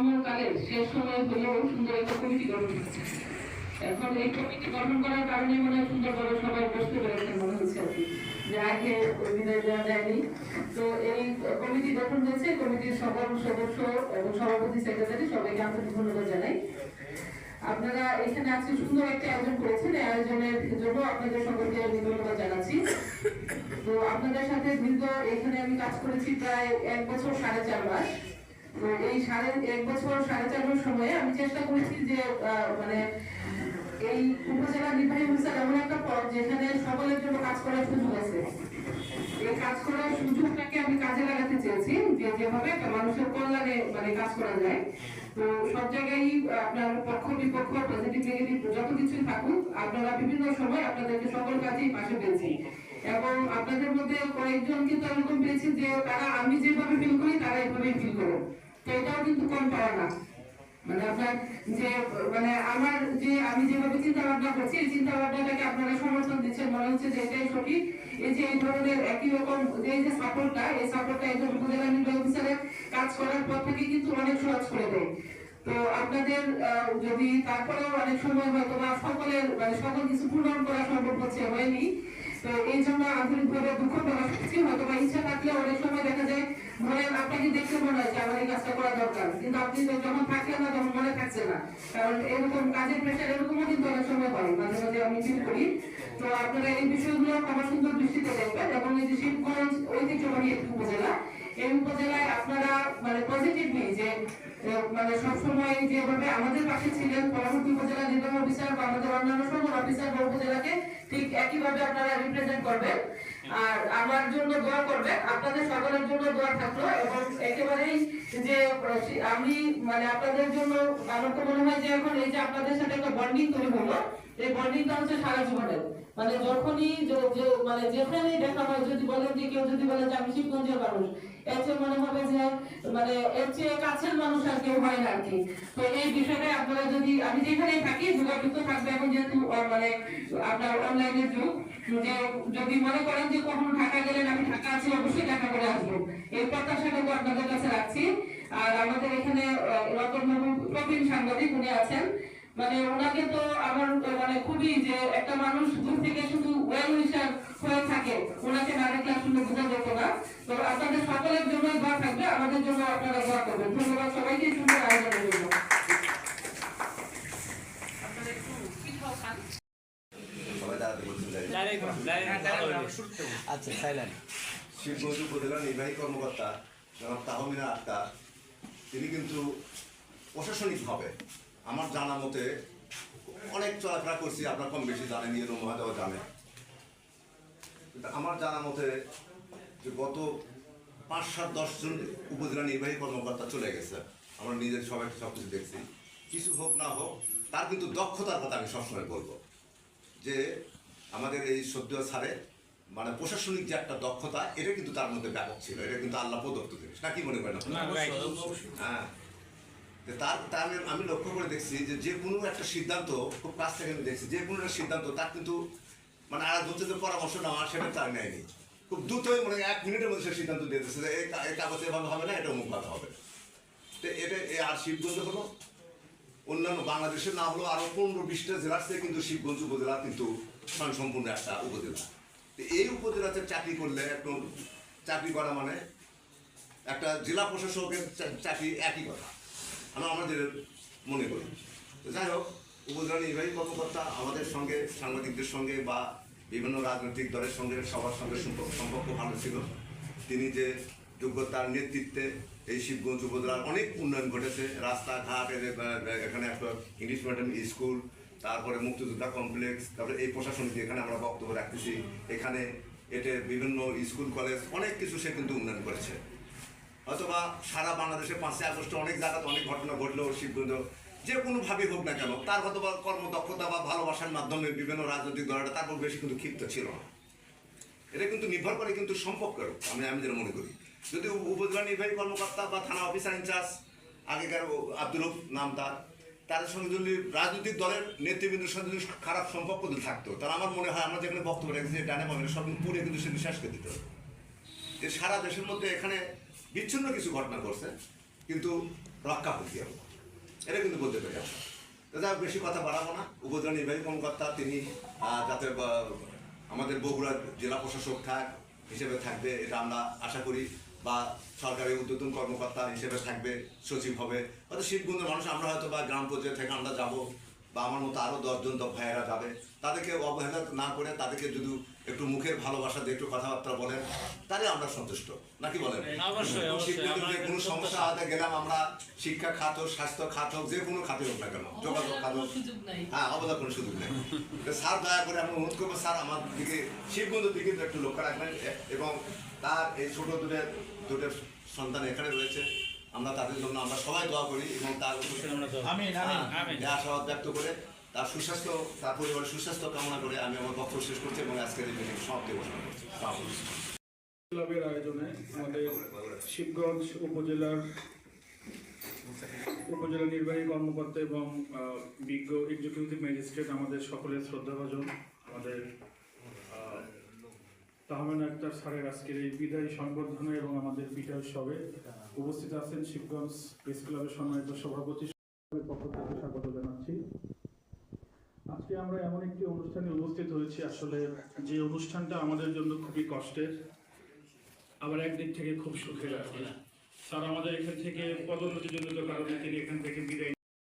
কর্মকালের শেষ সময় হলেও সুন্দর একটা কমিটি গঠন করেছে। এখন এই কমিটি গঠন করার কারণে মনে সুন্দরভাবে সবাই বুঝতে পেরেছেন মনে হচ্ছে আর কি। যে আগে বিদায় দেওয়া যায়নি। তো এই কমিটি গঠন হয়েছে, কমিটির সকল সদস্য এবং সভাপতি সেক্রেটারি সবাইকে আন্তরিক ধন্যবাদ জানাই। আপনারা এখানে আজকে সুন্দর একটা আয়োজন করেছেন। এই আয়োজনের জন্য আপনাদের সকলকে আমি ধন্যবাদ জানাচ্ছি। তো আপনাদের সাথে দীর্ঘ এখানে আমি কাজ করেছি প্রায় এক বছর, সাড়ে চার মাস। এই সাড়ে এক বছর, সাড়ে চার মাস সময়ে আমি চেষ্টা করেছি যে মানে এই উপজেলা নির্বাহী অফিসার এমন একটা পদ যেখানে সকলের জন্য কাজ করার সুযোগ আছে। এই কাজ করার সুযোগটাকে আমি কাজে লাগাতে চেয়েছি যে যেভাবে মানুষের কল্যাণে মানে কাজ করা যায়। তো সব জায়গায় আপনার পক্ষ, বিপক্ষ পজিটিভ নেগেটিভ যত কিছুই থাকুক, আপনারা বিভিন্ন সময় আপনাদেরকে সকল কাজেই পাশে পেয়েছি। এবং আপনাদের মধ্যে কয়েকজন কিন্তু এরকম পেয়েছি যে তারা আমি যেভাবে ফিল করি, তারা এভাবেই ফিল করে এটাও কিন্তু কম পাওয়া না মানে আপনার যে মানে আমার যে আমি যেভাবে চিন্তা ভাবনা করছি এই চিন্তা ভাবনাটাকে আপনারা সমর্থন দিচ্ছেন মনে হচ্ছে যে এটাই সঠিক এই যে এই ধরনের একই রকম এই যে সাপোর্টটা এই সাপোর্টটা একজন উপজেলা নির্বাহী কাজ করার পর থেকে কিন্তু অনেক সহজ করে দেয় তো আপনাদের যদি তারপরেও অনেক সময় হয়তো বা সকলের মানে সকল কিছু পূরণ করা সম্ভব হচ্ছে হয়নি তো এই জন্য আন্তরিকভাবে দুঃখ প্রকাশ করছি। হয়তো বা ইচ্ছা থাকলে অনেক সময় দেখা যায় ধরেন আপনাকে দেখতে মনে হয় আমার এই কাজটা করা দরকার। কিন্তু আপনি যখন থাকলেন না, তখন মনে থাকছে না। কারণ এরকম কাজের প্রেশার এরকমও কিন্তু অনেক সময় হয়। মাঝে মাঝে আমি ফিল করি। তো আপনারা এই বিষয়গুলো আমার সুন্দর দৃষ্টিতে দেখবেন এবং এই যে শিবগঞ্জ ঐতিহ্যবাহী একটি উপজেলা, এই উপজেলায় আপনারা মানে পজিটিভলি যে মানে সবসময় যেভাবে আমাদের পাশে ছিলেন, পরবর্তী উপজেলা নির্বাহী অফিসার বা আমাদের অন্যান্য সকল অফিসার বা উপজেলাকে ঠিক একইভাবে আপনারা রিপ্রেজেন্ট করবেন। আর আমার জন্য দোয়া আপনাদের সকলের জন্য দোয়া থাকল এবং একেবারেই যে, আমি মানে আপনাদের জন্য আমার তো মনে হয় যে এখন এই যে আপনাদের সাথে একটা বন্ডিং তৈরি হলো, এই বন্ডিংটা হচ্ছে সারা জীবনের। মানে যখনই মানে যেখানেই দেখা হয়, যদি বলেন যে, কেউ যদি বলে যে আমি শিবগঞ্জের মানুষ চেয়ে মনে হবে যে মানে এর চেয়ে কাছের মানুষ আর কেউ হয় না কি। তো এই বিষয়টা আপনারা যদি আমি যেখানেই থাকি যোগাযোগ থাকবে এখন যেহেতু মানে আপনার অনলাইনের যুগ যে যদি মনে করেন যে কখনো ঢাকা গেলেন আমি ঢাকা আছি অবশ্যই দেখা করে আসব। এই প্রত্যাশাটুকু আপনাদের কাছে রাখছি। আর আমাদের এখানে আহ, রতন বাবু প্রবীণ সাংবাদিক উনি আছেন। মানে ওনাকে তো আমার মানে খুবই যে একটা মানুষ দূর থেকে শুধু ওয়েল উইশার হয়ে থাকে। আসলে বোঝা যেত না। তো আপনাদের সকলের জন্য দোয়া থাকবে আমাদের জন্য আপনারা দোয়া করবেন। ধন্যবাদ সবাইকে সুন্দর আয়োজনের জন্য আপনারা একটু পিঠাও খান সবাই দাঁড়াতে বলছেন যাই ডাইরেক্ট ডাইরেক্ট আচ্ছা সাইলেন্ট। শিবগঞ্জ উপজেলা নির্বাহী কর্মকর্তা জনাব তাহমিনা আক্তার তিনি কিন্তু প্রশাসনিক প্রশাসনিকভাবে আমার জানা মতে অনেক চলাফেরা করছি আপনার কম বেশি জানেন ইয়ে মহাদেও জানে কিন্তু আমার জানা মতে যে গত পাঁচ সাত দশ জন উপজেলা নির্বাহী কর্মকর্তা চলে গেছে। আমরা নিজের সবাই সব কিছু দেখছি। কিছু হোক না হোক তার কিন্তু দক্ষতার কথা আমি সবসময় বলব। যে আমাদের এই সদ্য সারে মানে প্রশাসনিক যে একটা দক্ষতা এটা কিন্তু তার মধ্যে ব্যাপক ছিল। এটা কিন্তু আল্লাহ প্রদত্ত জিনিস। না কি মনে করেন হ্যাঁ। তার তার আমি- আমি লক্ষ্য করে দেখছি যে যে কোনো একটা সিদ্ধান্ত খুব কাছ থেকে আমি দেখছি যে কোনো একটা সিদ্ধান্ত তার কিন্তু মানে আর হচ্ছে যে পরামর্শ নেওয়া, সেটা তার নেয়নি খুব দ্রুতই মানে এক মিনিটের মধ্যে সে সিদ্ধান্ত দিয়ে দিচ্ছে যে এই কাগজে এভাবে হবে না, এটা অমুক কথা হবে। তো এটা, এ আর শিবগঞ্জ হলো। অন্যান্য বাংলাদেশের না হলো আরও পনেরো বিশটা জেলার থেকে কিন্তু শিবগঞ্জ উপজেলা কিন্তু স্বয়ংসম্পূর্ণ একটা উপজেলা। তো এই উপজেলাতে চাকরি করলে একটু চাকরি করা মানে একটা জেলা প্রশাসকের চাকরি একই কথা। আমি আমাদের মনে করি। যাই হোক উপজেলা নির্বাহী কর্মকর্তা আমাদের সঙ্গে, সাংবাদিকদের সঙ্গে বা বিভিন্ন রাজনৈতিক দলের সঙ্গে, সবার সঙ্গে সম্পর্ক ভালো ছিল। তিনি যে যোগ্যতার নেতৃত্বে এই শিবগঞ্জ উপজেলার অনেক উন্নয়ন ঘটেছে। রাস্তাঘাট এখানে একটা ইংলিশ মিডিয়াম স্কুল তারপরে মুক্তিযোদ্ধা কমপ্লেক্স তারপরে এই প্রশাসনিক এখানে আমরা বক্তব্য রাখতেছি। এখানে এতে বিভিন্ন স্কুল, কলেজ, অনেক কিছু সে কিন্তু উন্নয়ন করেছে। অথবা সারা বাংলাদেশে পাঁচই আগস্টে অনেক জায়গাতে অনেক ঘটনা ঘটলেও শিবগঞ্জ যে কোনোভাবে হোক না কেন, তার হয়তো বা কর্মদক্ষতা বা ভালোবাসার মাধ্যমে বিভিন্ন রাজনৈতিক দলটা তারপর বেশি কিন্তু ক্ষিপ্ত ছিল না। এটা কিন্তু নির্ভর করে কিন্তু সম্পর্কের আমি আমি যেটা মনে করি। যদি উপ- উপজেলা নির্বাহী কর্মকর্তা বা থানা অফিসার ইনচার্জ আগেকার আব্দুল নাম তার, তাদের সঙ্গে যদি রাজনৈতিক দলের নেতৃবৃন্দের সঙ্গে যদি খারাপ সম্পর্ক যদি থাকতো, তাহলে আমার মনে হয় আমরা যেখানে বক্তব্য রেখেছি ডানে বামে সব পুরে কিন্তু সে বিশ্বাস করে দিত যে সারা দেশের মধ্যে এখানে বিচ্ছিন্ন কিছু ঘটনা ঘটছে, কিন্তু রক্ষা করতে হবে। এটা কিন্তু বলতে পারি আমরা। দাদা বেশি কথা বাড়াবো না। উপজেলা নির্বাহী কর্মকর্তা, তিনি যাতে আমাদের বগুড়া জেলা প্রশাসক থাক, হিসেবে থাকবে, এটা আমরা আশা করি, বা, সরকারি উদ্যোতন কর্মকর্তা হিসেবে থাকবে সচিব হবে। হয়তো শিবগঞ্জের মানুষ, আমরা হয়তো বা গ্রাম পর্যায়ে থেকে আমরা যাব। বা আমার মতো আরও দশজন তো ভাইয়েরা যাবে। তাদেরকে অবহেলা না করে তাদেরকে যদি একটু মুখের ভালোবাসা দিয়ে একটু কথাবার্তা বলেন তাহলে আমরা সন্তুষ্ট। নাকি বলেন? কোনো সমস্যা। হাতে গেলাম আমরা শিক্ষা খাত হোক, স্বাস্থ্য খাত হোক যে কোনো খাতে হোক না কেন যোগাযোগ খাত হোক। হ্যাঁ অবদান কোনো সুযোগ নেই। স্যার দয়া করে আমি অনুরোধ করব স্যার আমার দিকে শিববন্ধুর দিকে একটু লক্ষ্য রাখবেন এবং তার এই ছোট দুটের দুটো সন্তান এখানে রয়েছে। আমরা তাদের জন্য আমরা সবাই দোয়া করি এবং তার আমরা দোয়া করি। আমিন আমিন আমিন। এই আশাবাদ ব্যক্ত করে তার সুস্বাস্থ্য তার পরিবারের সুস্বাস্থ্য কামনা করে আমি আমার বক্তব্য শেষ করছি এবং আজকের এই মিটিং সমাপ্তি ঘোষণা করছি ক্লাবের আয়োজনে আমাদের শিবগঞ্জ উপজেলার উপজেলা নির্বাহী কর্মকর্তা এবং আহ, বিজ্ঞ এক্সিকিউটিভ ম্যাজিস্ট্রেট আমাদের সকলের শ্রদ্ধাভাজন আমাদের তাহমেন আক্তার স্যারের আজকের এই বিদায়ী সংবর্ধনা এবং আমাদের বিদায় উৎসবে উপস্থিত আছেন শিবগঞ্জ প্রেস ক্লাবের সম্মানিত সভাপতি পক্ষ থেকে স্বাগত জানাচ্ছি। আজকে আমরা এমন একটি অনুষ্ঠানে উপস্থিত হয়েছি, আসলে যে অনুষ্ঠানটা আমাদের জন্য খুবই কষ্টের, আবার একদিক থেকে খুব সুখের আর স্যার আমাদের এখান থেকে পদোন্নতিজনিত কারণে তিনি এখান থেকে বিদায়